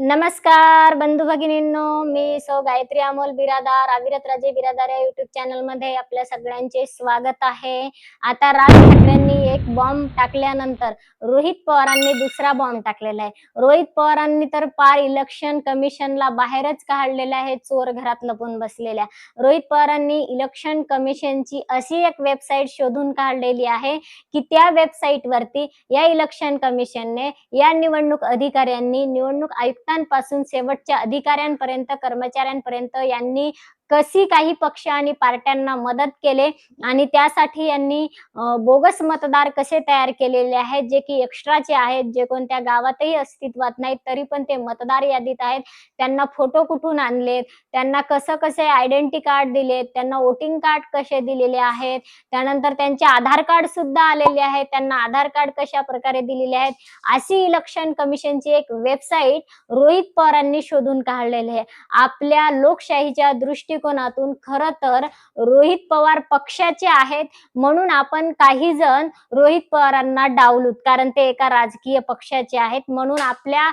नमस्कार बंधू भगिनींनो. मी सौ गायत्री अमोल बिरादार अविरत राजे बिरादार या युट्यूब चॅनलमध्ये आपल्या सगळ्यांचे स्वागत आहे. आता राज ठाकरेंनी एक बॉम्ब टाकल्यानंतर रोहित पवारांनी दुसरा बॉम्ब टाकलेला आहे. रोहित पवारांनी तर पार इलेक्शन कमिशनला बाहेरच काढलेला आहे चोर घरात लपून बसलेल्या. रोहित पवारांनी इलेक्शन कमिशनची अशी एक वेबसाईट शोधून काढलेली आहे की त्या वेबसाईट वरती या इलेक्शन कमिशनने या निवडणूक अधिकाऱ्यांनी निवडणूक आयुक्त आयुक्तांपासून शेवटच्या अधिकाऱ्यांपर्यंत कर्मचाऱ्यांपर्यंत यांनी कशी काही पक्ष आणि पार्ट्यांना मदत केले आणि त्यासाठी यांनी बोगस मतदार कसे तयार केलेले आहेत जे की एक्स्ट्राचे आहेत जे कोणत्या गावातही अस्तित्वात नाहीत तरी पण ते मतदार यादीत आहेत. त्यांना फोटो कुठून आणलेत? त्यांना कसं कसे आयडेंटिटी कार्ड दिलेत? त्यांना वोटिंग कार्ड कसे दिलेले आहेत? त्यानंतर त्यांचे आधार कार्ड सुद्धा आलेले आहेत. त्यांना आधार कार्ड कशा प्रकारे दिलेले आहेत? अशी इलेक्शन कमिशनची एक वेबसाईट रोहित पवारांनी शोधून काढलेली आहे. आपल्या लोकशाहीच्या दृष्टिकोनातून खर तर रोहित पवार पक्षाचे आहेत म्हणून आपण काही जण रोहित पवारांना डावलूत. कारण ते एका राजकीय पक्षाचे आहेत म्हणून आपल्या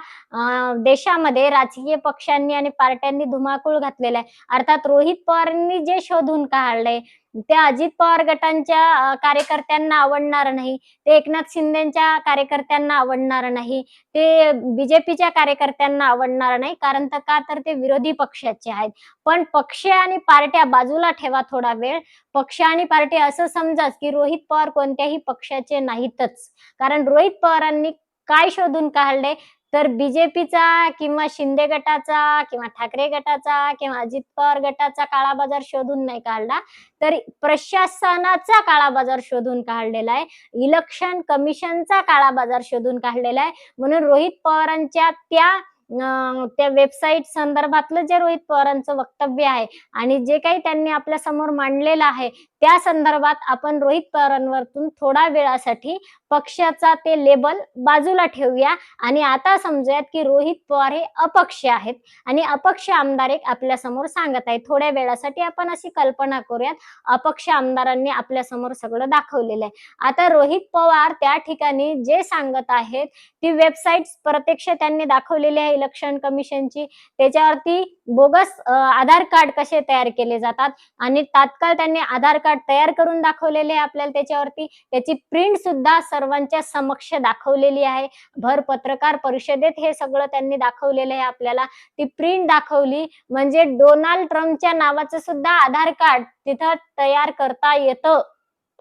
देशामध्ये राजकीय पक्षांनी आणि पार्ट्यांनी धुमाकूळ घातलेला आहे. अर्थात रोहित पवारांनी जे शोधून काढले ते अजित पवार गटांच्या कार्यकर्त्यांना आवडणार नाही. ते एकनाथ शिंदेच्या कार्यकर्त्यांना आवडणार नाही. ते बीजेपीच्या कार्यकर्त्यांना आवडणार नाही. कारण तर का तर ते विरोधी पक्षाचे आहेत. पण पक्ष आणि पार्ट्या बाजूला ठेवा थोडा वेळ. पक्ष आणि पार्टी असं समजाच की रोहित पवार कोणत्याही पक्षाचे नाहीतच. कारण रोहित पवारांनी काय शोधून काढले? तर बीजेपीचा किंवा शिंदे गटाचा किंवा ठाकरे गटाचा किंवा अजित पवार गटाचा काळा बाजार शोधून नाही काढला. तर प्रशासनाचा काळा बाजार शोधून काढलेला आहे. इलेक्शन कमिशनचा काळा बाजार शोधून काढलेला आहे. म्हणून रोहित पवारांच्या त्या त्या वेबसाईट संदर्भातलं जे रोहित पवारांचं वक्तव्य आहे आणि जे काही त्यांनी आपल्यासमोर मांडलेलं आहे त्या संदर्भात आपण रोहित पवारांवरतून थोडा वेळासाठी पक्षाचा ते लेबल बाजूला ठेवूया आणि आता समजूयात की रोहित पवार हे अपक्ष आहेत आणि अपक्ष आमदार एक आपल्यासमोर सांगत आहे थोड्या वेळासाठी आपण अशी कल्पना करूयात. अपक्ष आमदारांनी आपल्यासमोर सगळं दाखवलेलं आहे. आता रोहित पवार त्या ठिकाणी जे सांगत आहेत ती वेबसाईट प्रत्यक्ष त्यांनी दाखवलेली आहे. इलेक्शन कमिशनची त्याच्यावरती बोगस आधार कार्ड कसे तयार केले जातात आणि तात्काळ त्यांनी आधार कार्ड तयार करून दाखवलेले आहे आपल्याला त्याच्यावरती. त्याची प्रिंट सुद्धा सर्वांच्या समक्ष दाखवलेली आहे. भर पत्रकार परिषदेत हे सगळं त्यांनी दाखवलेलं आहे आपल्याला. ती प्रिंट दाखवली म्हणजे डोनाल्ड ट्रम्पच्या नावाचं सुद्धा आधार कार्ड तिथं तयार करता येतं.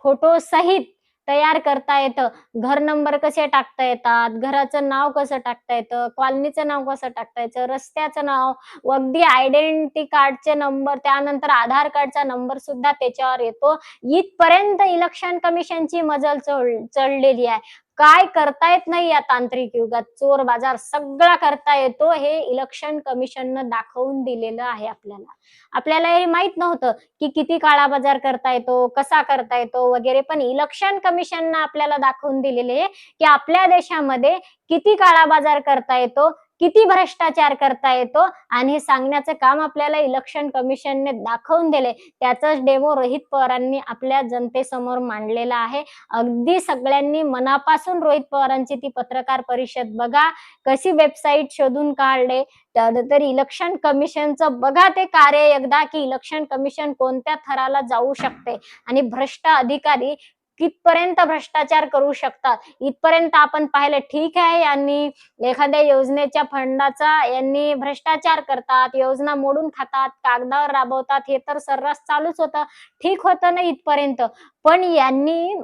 फोटो सहित. तयार करता येतं. घर नंबर कसे टाकता येतात? घराचं नाव कसं टाकता येतं? कॉलनीचं नाव कसं टाकता येतं रस्त्याचं नाव? अगदी आयडेंटिटी कार्डचे नंबर त्यानंतर आधार कार्डचा नंबर सुद्धा त्याच्यावर येतो. इथपर्यंत इलेक्शन कमिशनची मजल चढ- चढलेली आहे. काय करता येत नाही या तांत्रिक युगात? चोर बाजार सगळा करता येतो. हे इलेक्शन कमिशननं दाखवून दिलेलं आहे आपल्याला. आपल्याला हे माहीत नव्हतं की किती काळा बाजार करता येतो कसा करता येतो वगैरे. पण इलेक्शन कमिशननं आपल्याला दाखवून दिलेले आहे की आपल्या देशामध्ये किती काळा बाजार करता येतो किती भ्रष्टाचार करता येतो आणि हे सांगण्याचं काम आपल्याला इलेक्शन कमिशनने दाखवून दिले त्याचाच डेमो रोहित पवारांनी आपल्या जनतेसमोर मांडलेला आहे. अगदी सगळ्यांनी मनापासून रोहित पवारांची ती पत्रकार परिषद बघा. कशी वेबसाईट शोधून काढले. तर तर इलेक्शन कमिशनचं बघा ते कार्य एकदा की इलेक्शन कमिशन कोणत्या थराला जाऊ शकते. आणि भ्रष्ट अधिकारी कितपर्यंत भ्रष्टाचार करू शकतात? इथपर्यंत आपण पाहिलं ठीक आहे यांनी एखाद्या योजनेच्या फंडाचा यांनी भ्रष्टाचार करतात योजना मोडून खातात कागदावर राबवतात हे तर सर्रास चालूच होतं. ठीक होतं ना इथपर्यंत. पण यांनी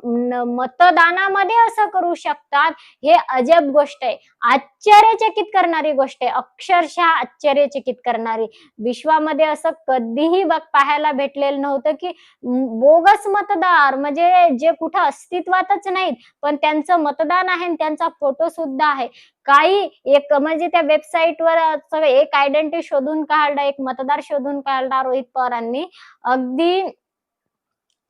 मतदानामध्ये असं करू शकतात हे अजब गोष्ट आहे. आश्चर्यचकित करणारी गोष्ट आहे. अक्षरशः आश्चर्यचकित करणारी. विश्वामध्ये असं कधीही बघ पाहायला भेटलेलं नव्हतं की बोगस मतदार म्हणजे जे कुठं अस्तित्वातच नाहीत पण त्यांचं मतदान आहे आणि त्यांचा फोटो सुद्धा आहे. काही एक म्हणजे त्या वेबसाईटवर एक आयडेंटिटी शोधून काढला एक मतदार शोधून काढला रोहित पवारांनी. अगदी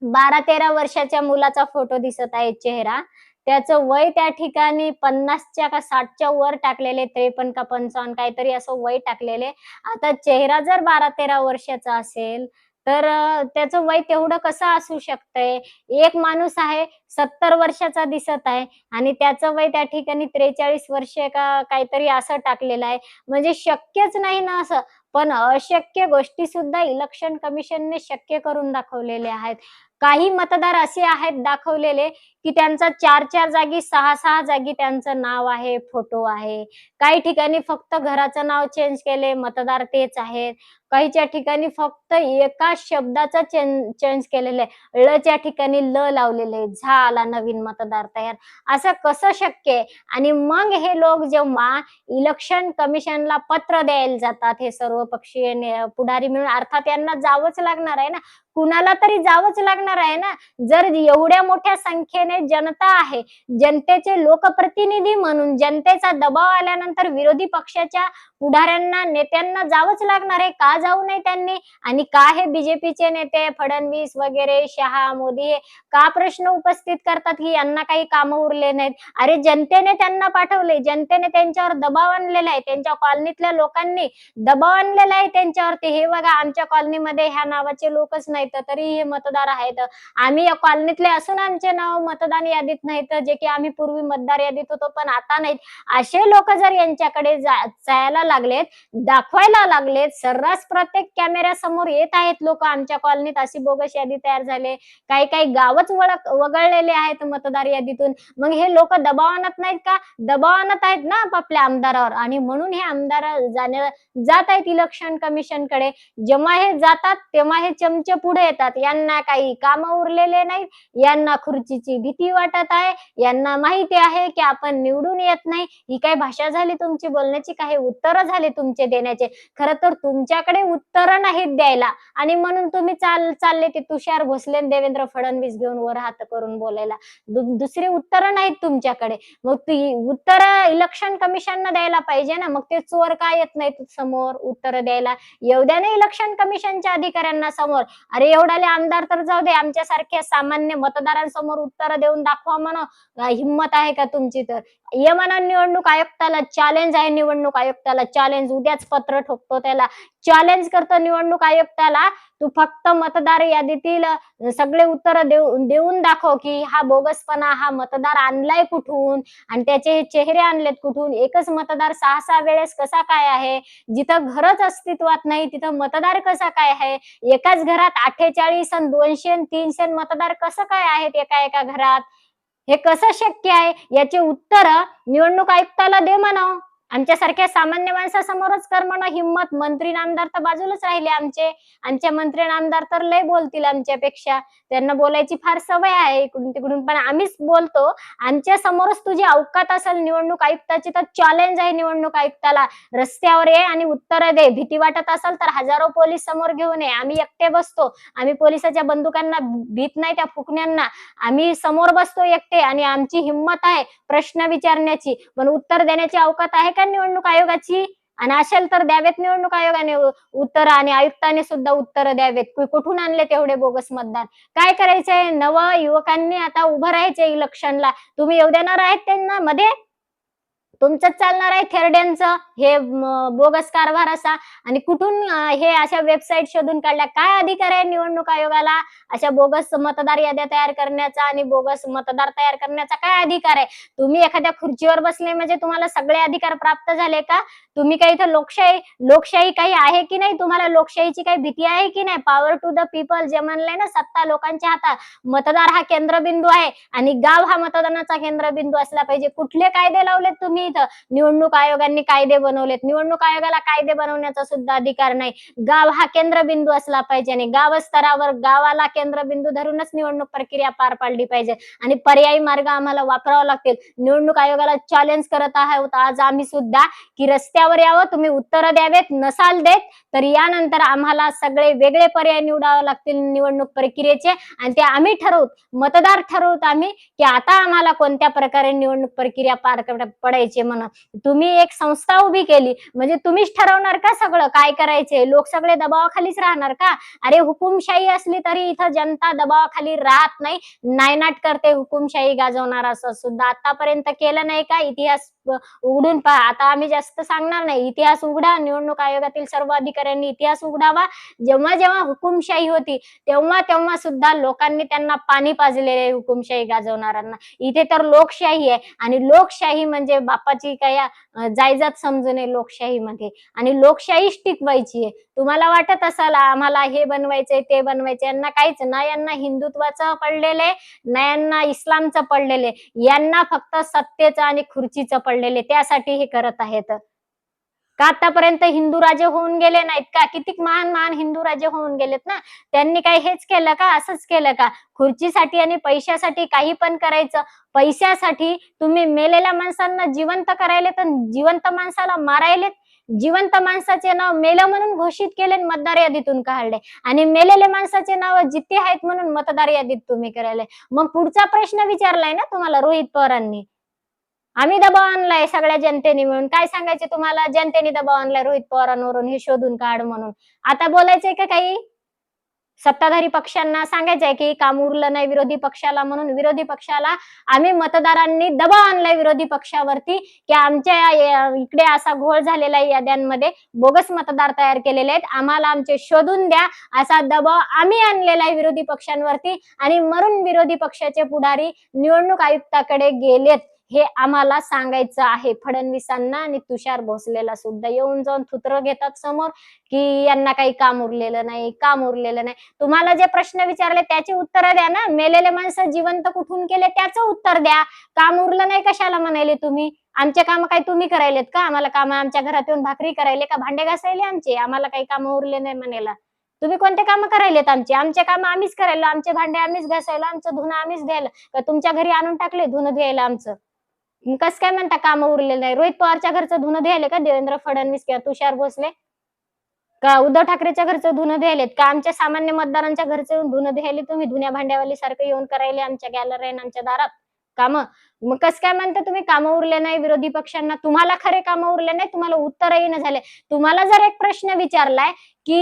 बारा तेरा वर्षाच्या मुलाचा फोटो दिसत आहे चेहरा. त्याचं वय त्या ठिकाणी पन्नासच्या का साठच्या वर टाकलेले त्रेपन्न का पंचावन्न काहीतरी असं वय टाकलेले. आता चेहरा जर बारा तेरा वर्षाचा असेल तर त्याचं वय तेवढं कसं असू शकतंय? एक माणूस आहे सत्तर वर्षाचा दिसत आहे आणि त्याचं वय त्या ठिकाणी त्रेचाळीस वर्ष का काहीतरी असं टाकलेलं आहे. म्हणजे शक्यच नाही ना असं. पण अशक्य गोष्टी सुद्धा इलेक्शन कमिशनने शक्य करून दाखवलेले आहेत. काही मतदार असे आहेत दाखवलेले की त्यांचा चार चार जागी सहा सहा जागी त्यांचं नाव आहे फोटो आहे. काही ठिकाणी फक्त घराचं नाव चेंज केले मतदार तेच आहेत. काहीच्या ठिकाणी फक्त एका शब्दाचा चेंज केलेले आहे. च्या ठिकाणी ल लावलेले झाला नवीन मतदार तयार. असं कसं शक्य आहे? आणि मग हे लोक जेव्हा इलेक्शन कमिशनला पत्र द्यायला जातात हे सर्व पक्षीय पुढारी मिळून अर्थात यांना जावंच लागणार आहे ना? कुणाला तरी जावंच लागणार आहे ना? जर एवढ्या मोठ्या संख्येने जनता आहे जनतेचे लोकप्रतिनिधी म्हणून जनतेचा दबाव आल्यानंतर विरोधी पक्षाच्या पुढाऱ्यांना नेत्यांना जावंच लागणार आहे. का जाऊ नये त्यांनी? आणि का हे बीजेपीचे नेते फडणवीस वगैरे शहा मोदी हे का प्रश्न उपस्थित करतात की यांना काही कामं उरले नाहीत? अरे जनतेने त्यांना पाठवले. जनतेने त्यांच्यावर दबाव आणलेला आहे. त्यांच्या कॉलनीतल्या लोकांनी दबाव आणलेला आहे त्यांच्यावरती. हे बघा आमच्या कॉलनीमध्ये ह्या नावाचे लोकच नाही नाहीत तरी हे मतदार आहेत. आम्ही या कॉलनीतले असून आमचे नाव मतदान यादीत नाहीत जे की आम्ही पूर्वी मतदार यादीत होतो पण आता नाहीत. असे लोक जर यांच्याकडे जायला लागलेत दाखवायला लागलेत सर्रास प्रत्येक कॅमेऱ्या समोर येत आहेत लोक आमच्या कॉलनीत अशी बोगस यादी तयार झाले काही काही गावच वळख वगळलेले आहेत मतदार यादीतून. मग हे लोक दबाव आणत नाहीत का? दबाव आणत आहेत ना आपापल्या आमदारावर. आणि म्हणून हे आमदार जाण्या जात आहेत इलेक्शन कमिशनकडे जेव्हा हे जातात तेव्हा हे चमचे पुढे येतात. यांना काही काम उरलेले नाहीत. यांना खुर्चीची भीती वाटत आहे. यांना माहिती आहे की आपण निवडून येत नाही. ही काय भाषा झाली तुमची? बोलण्याची काही उत्तर झाली तुमचे देण्याचे? खर तर तुमच्याकडे उत्तर नाहीत द्यायला. आणि म्हणून तुम्ही चाल चालले ते तुषार भोसले देवेंद्र फडणवीस घेऊन वर हात करून बोलायला. दु- दुसरी उत्तरं नाहीत तुमच्याकडे. मग ती उत्तर इलेक्शन कमिशन द्यायला पाहिजे ना. मग ते चोर का येत नाहीत समोर? उत्तर द्यायला. येऊ द्या ना इलेक्शन कमिशनच्या अधिकाऱ्यांना समोर. अरे एवढाले आमदार तर जाऊ दे आमच्यासारख्या सामान्य मतदारांसमोर उत्तर देऊन दाखवा म्हण. हिंमत आहे का तुमची तर? ये म्हणा निवडणूक आयुक्ताला चॅलेंज आहे निवडणूक आयुक्ताला चॅलेंज उद्याच पत्र ठोकतो त्याला. चॅलेंज करतो निवडणूक आयुक्ताला. तू फक्त मतदार यादीतील सगळे उत्तर देऊ देऊन दाखव की हा बोगसपणा हा मतदार आणलाय कुठून? आणि त्याचे हे चेहरे आणलेत कुठून? एकच मतदार सहा सहा वेळेस कसा काय आहे? जिथं घरच अस्तित्वात नाही तिथं मतदार कसा काय आहे? एकाच घरात अठ्ठेचाळीस आणि दोनशे तीनशे मतदार कसं काय आहेत एका एका घरात? हे कसं शक्य आहे? याचे उत्तर निवडणूक आयुक्ताला दे म्हणावं. आमच्यासारख्या सामान्य माणसासमोरच कर्मण हिंमत. मंत्री नामदार तर बाजूलाच राहिले आमचे. आमचे मंत्री नामदार तर लय बोलतील आमच्यापेक्षा. त्यांना बोलायची फार सवय आहे इकडून तिकडून. पण आम्हीच बोलतो आमच्या समोरच तुझी अवकात असेल निवडणूक आयुक्ताची तर चॅलेंज आहे निवडणूक आयुक्ताला. रस्त्यावर ये आणि उत्तर दे. भीती वाटत असेल तर हजारो पोलीस समोर घेऊन ये. आम्ही एकटे बसतो. आम्ही पोलिसाच्या बंदुकांना भीत नाही त्या फुकण्यांना. आम्ही समोर बसतो एकटे आणि आमची हिंमत आहे प्रश्न विचारण्याची. पण उत्तर देण्याची अवकात आहे का निवडणूक आयोगाची आणि असेल तर द्यावेत निवडणूक आयोगाने. उत्तर आणि आयुक्ताने सुद्धा उत्तर द्यावेत. कुठून आणले तेवढे बोगस मतदान? काय करायचंय? नव युवकांनी आता उभं राहायचंय इलेक्शनला. तुम्ही येऊ देणार आहेत त्यांना मध्ये? तुमचंच चालणार आहे थेरड्यांचं हे बोगस कारभार असा. आणि कुठून हे अशा वेबसाईट शोधून काढल्या? काय अधिकार आहे निवडणूक आयोगाला अशा बोगस मतदार याद्या तयार करण्याचा आणि बोगस मतदार तयार करण्याचा काय अधिकार आहे? तुम्ही एखाद्या खुर्चीवर बसले म्हणजे तुम्हाला सगळे अधिकार प्राप्त झाले का? तुम्ही काही इथं लोकशाही लोकशाही काही आहे की नाही? तुम्हाला लोकशाहीची काही भीती आहे की नाही? पॉवर टू द पीपल जे म्हणलंय ना सत्ता लोकांच्या हातात. मतदार हा केंद्रबिंदू आहे. आणि गाव हा मतदानाचा केंद्रबिंदू असला पाहिजे. कुठले कायदे लावलेत तुम्ही? इथं निवडणूक आयोगांनी कायदे बनवलेत. निवडणूक आयोगाला कायदे बनवण्याचा सुद्धा अधिकार नाही. गाव हा केंद्रबिंदू असला पाहिजे आणि गाव स्तरावर गावाला केंद्रबिंदू धरूनच निवडणूक प्रक्रिया पार पाडली पाहिजे. आणि पर्यायी मार्ग आम्हाला वापरावा लागतील. निवडणूक आयोगाला चॅलेंज करत आहोत. आज आम्ही सुद्धा की रस्त्यावर यावं तुम्ही उत्तर द्यावेत नसाल देत तर यानंतर आम्हाला सगळे वेगळे पर्याय निवडावे लागतील निवडणूक प्रक्रियेचे. आणि ते आम्ही ठरवू मतदार ठरवूत आम्ही की आता आम्हाला कोणत्या प्रकारे निवडणूक प्रक्रिया पार पडायची करायचे म्हणून. तुम्ही एक संस्था उभी केली. म्हणजे तुम्हीच ठरवणार का सगळं? काय करायचे लोक सगळे दबावाखालीच राहणार का? अरे हुकुमशाही असली तरी इथं जनता दबावाखाली राहत नाही. नायनाट करते हुकुमशाही गाजवणार असं सुद्धा. आतापर्यंत केलं नाही का? इतिहास उघडून पहा. आता आम्ही जास्त सांगणार नाही. इतिहास उघडा. निवडणूक आयोगातील सर्व अधिकाऱ्यांनी इतिहास उघडावा. जेव्हा जेव्हा हुकुमशाही होती तेव्हा तेव्हा सुद्धा लोकांनी त्यांना पाणी पाजलेले हुकुमशाही गाजवणाऱ्यांना. इथे तर लोकशाही आहे. आणि लोकशाही म्हणजे बाप बापाची काय जायजात समजू नये लोकशाहीमध्ये आणि लोकशाहीच टिकवायची आहे तुम्हाला वाटत असाल आम्हाला हे बनवायचंय ते बनवायचंय. यांना काहीच ना यांना हिंदुत्वाचं पडलेलं आहे ना यांना इस्लामचं पडलेलं. आहे यांना फक्त सत्तेचं आणि खुर्चीचं पडलेले. त्यासाठी हे करत आहेत. का आतापर्यंत हिंदू राजे होऊन गेले नाहीत का? किती महान महान हिंदू राजे होऊन गेलेत ना? त्यांनी काय हेच केलं का? असंच केलं का? खुर्चीसाठी आणि पैशासाठी काही पण करायचं. पैशासाठी तुम्ही मेलेल्या माणसांना जिवंत करायले तर जिवंत माणसाला मारायलेत. जिवंत माणसाचे नाव मेलं म्हणून घोषित केले आणि मतदार यादीतून काढले. आणि मेलेले माणसाचे नाव जिथे आहेत म्हणून मतदार यादीत तुम्ही करायला. मग पुढचा प्रश्न विचारलाय ना तुम्हाला रोहित पवारांनी? आम्ही दबाव आणलाय सगळ्या जनतेने मिळून. काय सांगायचे तुम्हाला? जनतेने दबाव आणलाय रोहित पवारांवरून हे शोधून काढ म्हणून. आता बोलायचंय का काही? सत्ताधारी पक्षांना सांगायचंय की काम उरलं नाही विरोधी पक्षाला म्हणून. विरोधी पक्षाला आम्ही मतदारांनी दबाव आणलाय विरोधी पक्षावरती की आमच्या इकडे असा घोळ झालेला आहे याद्यांमध्ये. बोगस मतदार तयार केलेले आहेत. आम्हाला आमचे शोधून द्या. असा दबाव आम्ही आणलेला आहे विरोधी पक्षांवरती. आणि मरून विरोधी पक्षाचे पुढारी निवडणूक आयुक्ताकडे गेलेत. हे आम्हाला सांगायचं आहे फडणवीसांना आणि तुषार भोसलेला सुद्धा. येऊन जाऊन थुत्र घेतात समोर की यांना काही काम उरलेलं नाही काम उरलेलं नाही. तुम्हाला जे प्रश्न विचारले त्याची उत्तरं द्या ना. मेलेले माणसं जिवंत कुठून केले त्याचं उत्तर द्या. काम उरलं नाही कशाला म्हणाले तुम्ही? आमचे काम काही तुम्ही करायलेत का? आम्हाला काम आमच्या घरात येऊन भाकरी करायले का? भांडे घासायले आमचे? आम्हाला काही काम उरले नाही म्हणायला. तुम्ही कोणते काम करायलेत आमचे? आमचे काम आम्हीच करायला. आमचे भांडे आम्हीच घासायला. आमचं धुणं आम्हीच द्यायला का तुमच्या घरी आणून टाकले धुणं द्यायला आमचं? कस काय म्हणता काम उरलेलं नाही? रोहित पवारच्या घरचं धुणं द्यायला का देवेंद्र फडणवीस किंवा तुषार भोसले? का उद्धव ठाकरेच्या घरचं धुणं द्यायलेत का आमच्या सामान्य मतदारांच्या घरचं येऊन धुणं द्यायले तुम्ही? धुण्या भांड्यावाली सारखं येऊन करायले आमच्या गॅलरी आमच्या दारात? काम. मग कस काय म्हणता तुम्ही? काम उरले नाही विरोधी पक्षांना. तुम्हाला खरे काम उरले नाही तुम्हाला उत्तरही न झाले. तुम्हाला जर एक प्रश्न विचारलाय की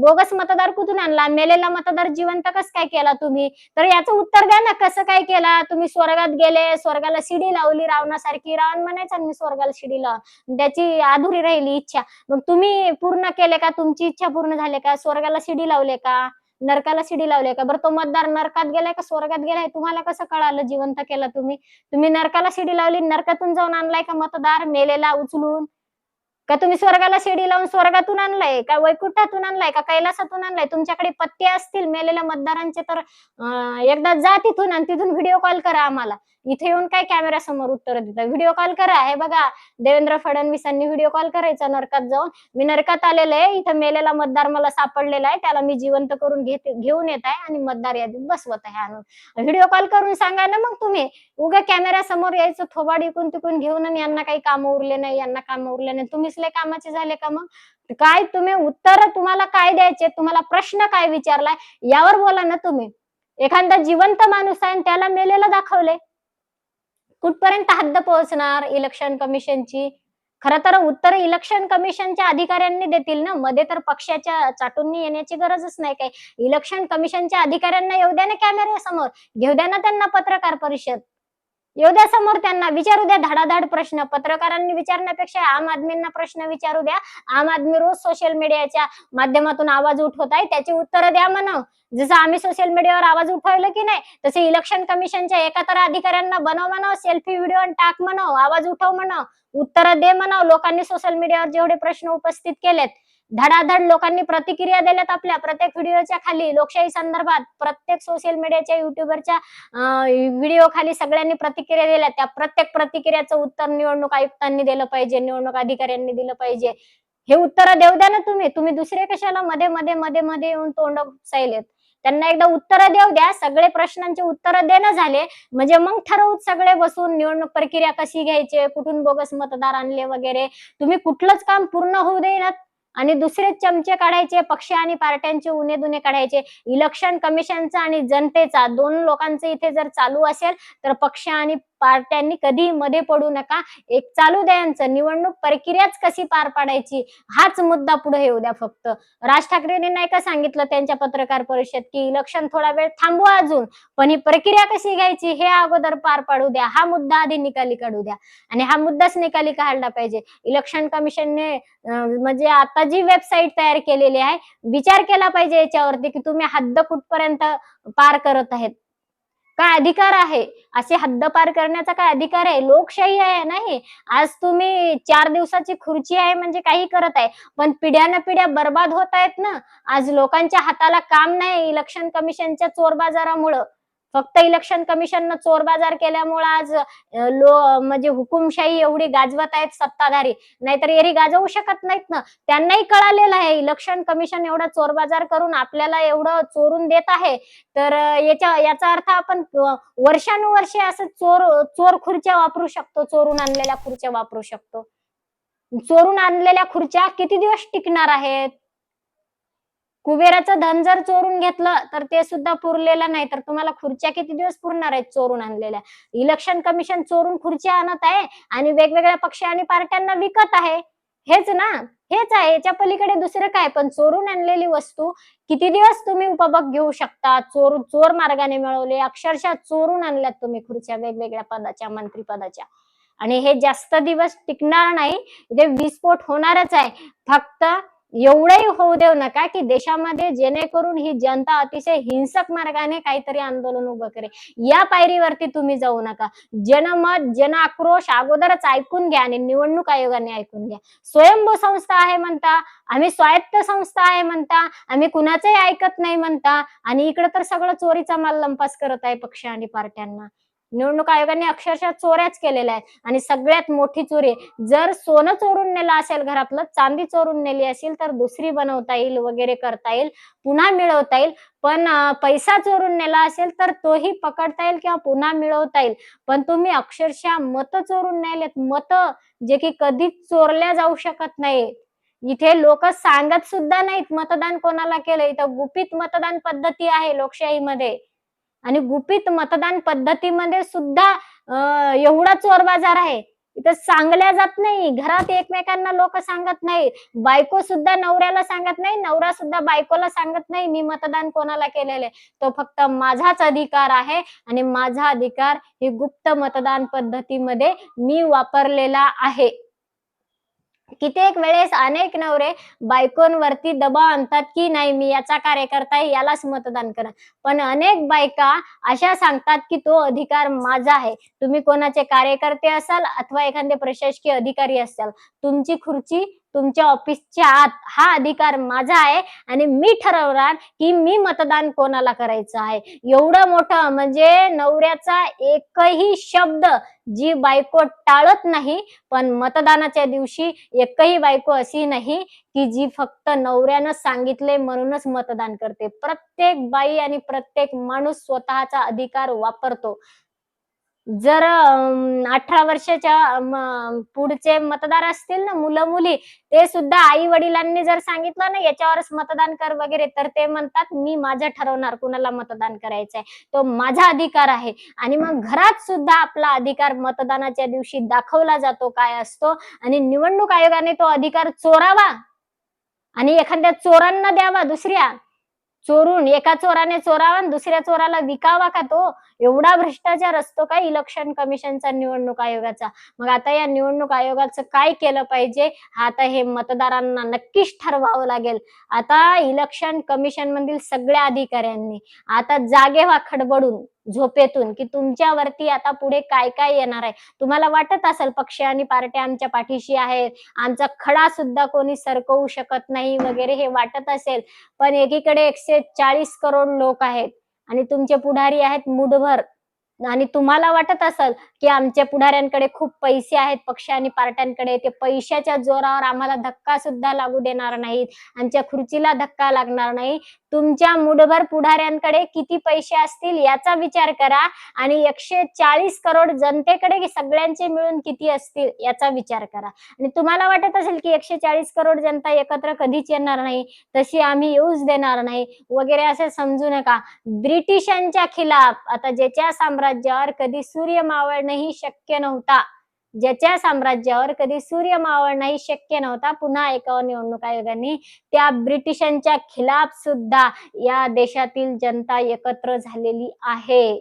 बोगस मतदार कुठून आणला? मेलेला मतदार जिवंत कस काय केला तुम्ही? तर याचं उत्तर द्या ना कसं काय केला? तुम्ही स्वर्गात गेले स्वर्गाला शिडी लावली रावणासारखी रावण म्हणायचा मी स्वर्गाला शिडी लाव त्याची अधुरी राहिली इच्छा. मग तुम्ही पूर्ण केले का? तुमची इच्छा पूर्ण झाली का? स्वर्गाला शिडी लावले का? नरकाला शिडी लावली का? बरं तो मतदार नरकात गेलाय का स्वर्गात गेलाय? तुम्हाला कसं कळालं? जिवंत केला तुम्ही. तुम्ही नरकाला शिडी लावली नरकातून जाऊन आणलाय का मतदार? मेलेला उचलून. का तुम्ही स्वर्गाला शिडी लावून स्वर्गातून आणलाय? का वैकुंठातून आणलाय? का कैलासातून आणलाय? तुमच्याकडे पत्ते असतील मेलेल्या मतदारांचे तर एकदा जा तिथून आणि तिथून व्हिडिओ कॉल करा आम्हाला. इथे येऊन काय कॅमेरा समोर उत्तर देतात. व्हिडिओ कॉल करा. हे बघा देवेंद्र फडणवीसांनी व्हिडिओ कॉल करायचा नरकात जाऊन. मी नरकात आलेलं आहे. इथं मेलेला मतदार मला सापडलेला आहे. त्याला मी जिवंत करून घेत घेऊन येत आहे आणि मतदार यादीत बसवत आहे आणून. व्हिडिओ कॉल करून सांगा ना मग तुम्ही. उगा कॅमेरा समोर यायचं थोबाड इकून तिकून घेऊन आणि यांना काही काम उरले नाही यांना काम उरले नाही. तुम्हीच लय कामाचे झाले का मग? काय तुम्ही उत्तर तुम्हाला काय द्यायचे? तुम्हाला प्रश्न काय विचारलाय? यावर बोला ना तुम्ही. एखादा जिवंत माणूस आहे आणि त्याला मेलेला दाखवले कुठपर्यंत हद्द पोहोचणार इलेक्शन कमिशनची खरं तर उत्तर इलेक्शन कमिशनच्या अधिकाऱ्यांनी देतील ना? मध्ये तर पक्षाच्या चाटूंनी येण्याची गरजच नाही काय इलेक्शन कमिशनच्या अधिकाऱ्यांना येऊ द्या ना कॅमेऱ्यासमोर घेऊ द्या ना त्यांना पत्रकार परिषद. येऊ द्या समोर त्यांना विचारू द्या धडाधड प्रश्न. पत्रकारांनी विचारण्यापेक्षा आम आदमींना प्रश्न विचारू द्या. आम आदमी रोज सोशल मीडियाच्या माध्यमातून आवाज उठवत आहे त्याची उत्तरं द्या म्हण. जसं आम्ही सोशल मीडियावर आवाज उठवलं की नाही तसे इलेक्शन कमिशनच्या एकातर अधिकाऱ्यांना बनव म्हणाव सेल्फी व्हिडिओ टाक म्हणाव आवाज उठव म्हणाव उत्तरं दे म्हणाव लोकांनी सोशल मीडियावर जेवढे प्रश्न उपस्थित केलेत धडाधड लोकांनी प्रतिक्रिया दिल्यात आपल्या. प्रत्येक व्हिडिओच्या खाली लोकशाही संदर्भात प्रत्येक सोशल मीडियाच्या युट्यूबरच्या व्हिडिओ खाली सगळ्यांनी प्रतिक्रिया दिल्या त्या प्रत्येक प्रतिक्रियाचं उत्तर निवडणूक आयुक्तांनी दिलं पाहिजे निवडणूक अधिकाऱ्यांनी दिलं पाहिजे. हे उत्तर देऊ द्या ना तुम्ही. तुम्ही दुसरे कशाला मध्ये मध्ये मध्ये मध्ये येऊन तोंड सायलेत त्यांना एकदा उत्तर देऊ द्या. सगळे प्रश्नांचे उत्तर देणं झाले. म्हणजे मग ठरवूत सगळे बसून निवडणूक प्रक्रिया कशी घ्यायची? कुठून बोगस मतदार आणले वगैरे? तुम्ही कुठलंच काम पूर्ण होऊ देणार आणि दुसरे चमचे काढायचे पक्ष आणि पार्ट्यांचे उणे दुने काढायचे. इलेक्शन कमिशनचा आणि जनतेचा दोन लोकांचं इथे जर चालू असेल तर पक्ष आणि पार्ट्यांनी कधी मध्ये पडू नका. एक चालू द्या यांचं. निवडणूक प्रक्रियाच कशी पार पाडायची? हाच मुद्दा पुढे येऊ द्या फक्त. राज ठाकरेंनी नाही का सांगितलं त्यांच्या पत्रकार परिषद की इलेक्शन थोडा वेळ थांबवा अजून पण ही प्रक्रिया कशी घ्यायची हे अगोदर पार पाडू द्या. हा मुद्दा आधी निकाली काढू द्या. आणि हा मुद्दाच निकाली काढला पाहिजे. इलेक्शन कमिशनने म्हणजे आता जी वेबसाईट तयार केलेली आहे विचार केला पाहिजे याच्यावरती की तुम्ही हद्द कुठपर्यंत पार करत आहेत. काय अधिकार आहे? असे हद्दपार करण्याचा काय अधिकार आहे? लोकशाही आहे नाही? आज तुम्ही चार दिवसाची खुर्ची आहे म्हणजे काही करत आहे. पण पिढ्यान पिढ्या बर्बाद होत आहेत ना? आज लोकांच्या हाताला काम नाही इलेक्शन कमिशनच्या चोर बाजारामुळं. फक्त इलेक्शन कमिशननं चोर बाजार केल्यामुळं आज लो म्हणजे हुकुमशाही एवढी गाजवत आहेत सत्ताधारी. नाहीतर एरी गाजवू शकत नाहीत ना. त्यांनाही कळालेलं आहे इलेक्शन कमिशन एवढा चोर बाजार करून आपल्याला एवढं चोरून देत आहे. तर याच्या याचा अर्थ आपण वर्षानुवर्षे असं चोर चोर खुर्च्या वापरू शकतो चोरून आणलेल्या खुर्च्या वापरू शकतो. चोरून आणलेल्या खुर्च्या किती दिवस टिकणार आहेत? कुबेराचं धन जर चोरून घेतलं तर ते सुद्धा पुरलेलं नाही. तर तुम्हाला खुर्च्या किती दिवस पुरणार आहेत चोरून आणलेल्या? इलेक्शन कमिशन चोरून खुर्च्या आणत आहे आणि वेगवेगळ्या पक्ष आणि पार्ट्यांना विकत आहे. हेच ना? हेच आहे. याच्या पलीकडे दुसरं काय? पण चोरून आणलेली वस्तू किती दिवस तुम्ही उपभोग घेऊ शकता? चोर चोर मार्गाने मिळवले. अक्षरशः चोरून आणल्यात तुम्ही खुर्च्या वेगवेगळ्या पदाच्या मंत्री पदाच्या. आणि हे जास्त दिवस टिकणार नाही. इथे विस्फोट होणारच आहे. फक्त एवढंही होऊ देऊ नका की देशामध्ये जेणेकरून ही जनता अतिशय हिंसक मार्गाने काहीतरी आंदोलन उभं करे या पायरीवरती तुम्ही जाऊ नका. जनमत जन आक्रोश अगोदरच ऐकून घ्या आणि निवडणूक आयोगाने ऐकून घ्या. स्वयंभू संस्था आहे म्हणता आम्ही स्वायत्त संस्था आहे म्हणता आम्ही कुणाचंही ऐकत नाही म्हणता आणि इकडे तर सगळं चोरीचा माल लंपास करत आहे पक्ष आणि पार्ट्यांना. निवडणूक आयोगाने अक्षरशः चोऱ्याच केलेल्या आहेत. आणि सगळ्यात मोठी चोरी जर सोनं चोरून नेलं असेल घरातलं चांदी चोरून नेली असेल तर दुसरी बनवता येईल वगैरे करता येईल पुन्हा मिळवता येईल. पण पैसा चोरून नेला असेल तर तोही पकडता येईल किंवा पुन्हा मिळवता येईल. पण तुम्ही अक्षरशः मत चोरून नेलेत मत जे की कधीच चोरल्या जाऊ शकत नाही इथे लोक सांगत सुद्धा नाहीत मतदान कोणाला केलं? इथं गुपित मतदान पद्धती आहे लोकशाहीमध्ये. आणि गुपित मतदान पद्धतीमध्ये सुद्धा एवढा चोर बाजार आहे. इथं सांगल्या जात नाही. घरात एकमेकांना लोक सांगत नाही. बायको सुद्धा नवऱ्याला सांगत नाही. नवरा सुद्धा बायकोला सांगत नाही मी मतदान कोणाला केलेले तो फक्त माझाच अधिकार आहे आणि माझा अधिकार ही गुप्त मतदान पद्धतीमध्ये मी वापरलेला आहे. कित्येक वेळेस अनेक नवरे बायकोंवरती दबाव आणतात की नाही मी याचा कार्यकर्ता आहे यालाच मतदान करा. पण अनेक बायका अशा सांगतात की तो अधिकार माझा आहे. तुम्ही कोणाचे कार्यकर्ते असाल अथवा एखादे प्रशासकीय अधिकारी असाल तुमची खुर्ची तुमच्या ऑफिसच्या आत हा अधिकार माझा आहे आणि मी ठरवणार की मी मतदान कोणाला करायचं आहे. एवढं मोठं म्हणजे नवऱ्याचा एकही शब्द जी बायको टाळत नाही पण मतदानाच्या दिवशी एकही बायको अशी नाही की जी फक्त नवऱ्यानं सांगितले म्हणूनच मतदान करते. प्रत्येक बाई आणि प्रत्येक माणूस स्वतःचा अधिकार वापरतो. जर अठरा वर्षाच्या पुढचे मतदार असतील ना मुलं मुली ते सुद्धा आई वडिलांनी जर सांगितलं ना याच्यावरच मतदान कर वगैरे तर ते म्हणतात मी माझं ठरवणार कुणाला मतदान करायचंय. तो माझा अधिकार आहे. आणि मग घरात सुद्धा आपला अधिकार मतदानाच्या दिवशी दाखवला जातो काय असतो. आणि निवडणूक आयोगाने तो अधिकार चोरावा. आणि एखाद्या चोरांना द्यावा दुसऱ्या. चोरून एका चोराने चोरावा आणि दुसऱ्या चोराला विकावा का तो? एवढा भ्रष्टाचार असतो का इलेक्शन कमिशनचा निवडणूक आयोगाचा? मग आता या निवडणूक आयोगाचं काय केलं पाहिजे? आता हे मतदारांना नक्कीच ठरवावं लागेल. आता इलेक्शन कमिशन मधील सगळ्या अधिकाऱ्यांनी आता जागे खडबडून झोपेतून की तुमच्यावरती आता पुढे काय काय येणार आहे? तुम्हाला वाटत असेल पक्ष आणि पार्ट्या आमच्या पाठीशी आहेत आमचा खडा सुद्धा कोणी सरकवू शकत नाही वगैरे हे वाटत असेल पण एकीकडे एकशे चाळीस करोड लोक आहेत. आणि तुमचे पुढारी आहेत मुठभर. आणि तुम्हाला वाटत असेल की आमच्या पुढाऱ्यांकडे खूप पैसे आहेत पक्ष आणि पार्ट्यांकडे ते पैशाच्या जोरावर आम्हाला धक्का सुद्धा लागू देणार नाहीत आमच्या खुर्चीला धक्का लागणार नाही. तुमच्या मुठभर पुढाऱ्यांकडे किती पैसे असतील याचा विचार करा आणि एकशे चाळीस करोड जनतेकडे सगळ्यांचे मिळून किती असतील याचा विचार करा. आणि तुम्हाला वाटत असेल की एकशे चाळीस करोड जनता एकत्र कधीच येणार नाही तशी आम्ही येऊच देणार नाही वगैरे असं समजू नका. ब्रिटिशांच्या खिलाफ आता ज्याच्या साम्राज्य साम्राज्यावर कधी सूर्य मावळणंही शक्य नव्हता. ज्याच्या साम्राज्यावर कधी सूर्य मावळणंही शक्य नव्हता. पुन्हा एका निवडणूक आयोगाने त्या ब्रिटिशांच्या खिलाफ सुद्धा या देशातील जनता एकत्र झालेली आहे.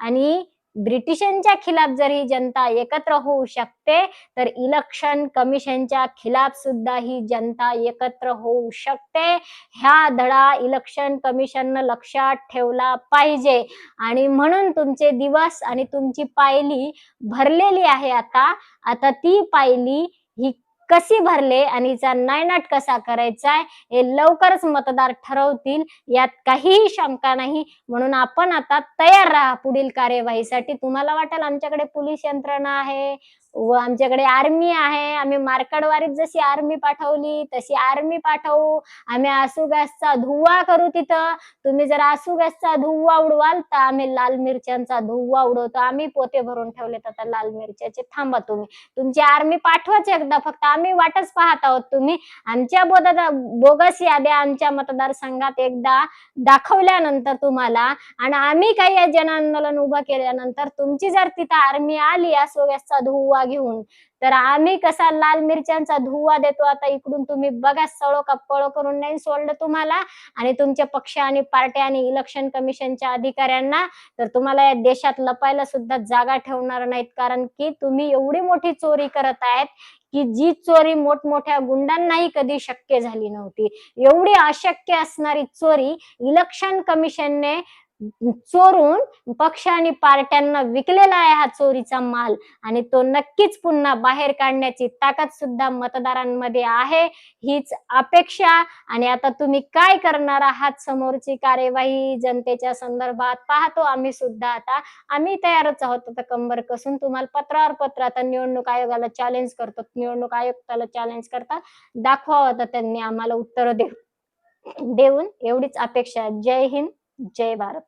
आणि ब्रिटिशांच्या खिलाफ जर ही जनता एकत्र होऊ शकते तर इलेक्शन कमिशनच्या खिलाफ सुद्धा ही जनता एकत्र होऊ शकते. ह्या धडा इलेक्शन कमिशननं लक्षात ठेवला पाहिजे. आणि म्हणून तुमचे दिवस आणि तुमची पायली भरलेली आहे आता. आता ती पायली ही कशी भरले आणि हिचा नायनाट कसा करायचा आहे हे लवकरच मतदार ठरवतील. यात काहीही शंका नाही. म्हणून आपण आता तयार राहा पुढील कार्यवाहीसाठी. तुम्हाला वाटेल आमच्याकडे पोलीस यंत्रणा आहे व आमच्याकडे आर्मी आहे. आम्ही मार्कडवारीत जशी आर्मी पाठवली तशी आर्मी पाठवू. आम्ही आसू गॅसचा धुवा करू तिथं. तुम्ही जर आसू गॅसचा धुवा उडवाल तर आम्ही लाल मिरच्यांचा धुवा उडवतो. आम्ही पोते भरून ठेवले तर लाल मिरच्याचे थांबा तुम्ही. तुमची आर्मी पाठवाच एकदा फक्त. आम्ही वाटच पाहत आहोत तुम्ही. आमच्या बोधा बोगस याद्या आमच्या मतदारसंघात एकदा दाखवल्यानंतर तुम्हाला आणि आम्ही काही या जन आंदोलन उभं केल्यानंतर तुमची जर तिथं आर्मी आली आसू गॅसचा धुवा घेऊन तर आम्ही कसा लाल मिरच्यांचा धुवा देतो आता इकडून तुम्ही बघा सळो कप्पळो करून नाही सोडलं तुम्हाला. आणि तुमच्या पक्ष आणि पार्टी आणि इलेक्शन कमिशनच्या अधिकाऱ्यांना तर तुम्हाला या देशात लपायला सुद्धा जागा ठेवणार नाहीत. कारण की तुम्ही एवढी मोठी चोरी करत आहेत की जी चोरी मोठमोठ्या गुंडांनाही कधी शक्य झाली नव्हती. एवढी अशक्य असणारी चोरी इलेक्शन कमिशनने चोरून पक्ष आणि पार्ट्यांना विकलेला आहे हा चोरीचा माल. आणि तो नक्कीच पुन्हा बाहेर काढण्याची ताकद सुद्धा मतदारांमध्ये आहे. हीच अपेक्षा. आणि आता तुम्ही काय करणार आहात? समोरची कार्यवाही जनतेच्या संदर्भात पाहतो आम्ही सुद्धा आता. आम्ही तयारच आहोत. आता कंबर कसून तुम्हाला पत्रावर पत्र. आता निवडणूक आयोगाला चॅलेंज करतो निवडणूक आयुक्ताला चॅलेंज करता दाखवावं आता त्यांनी आम्हाला उत्तर देऊ देऊन एवढीच अपेक्षा. जय हिंद. जय भारत.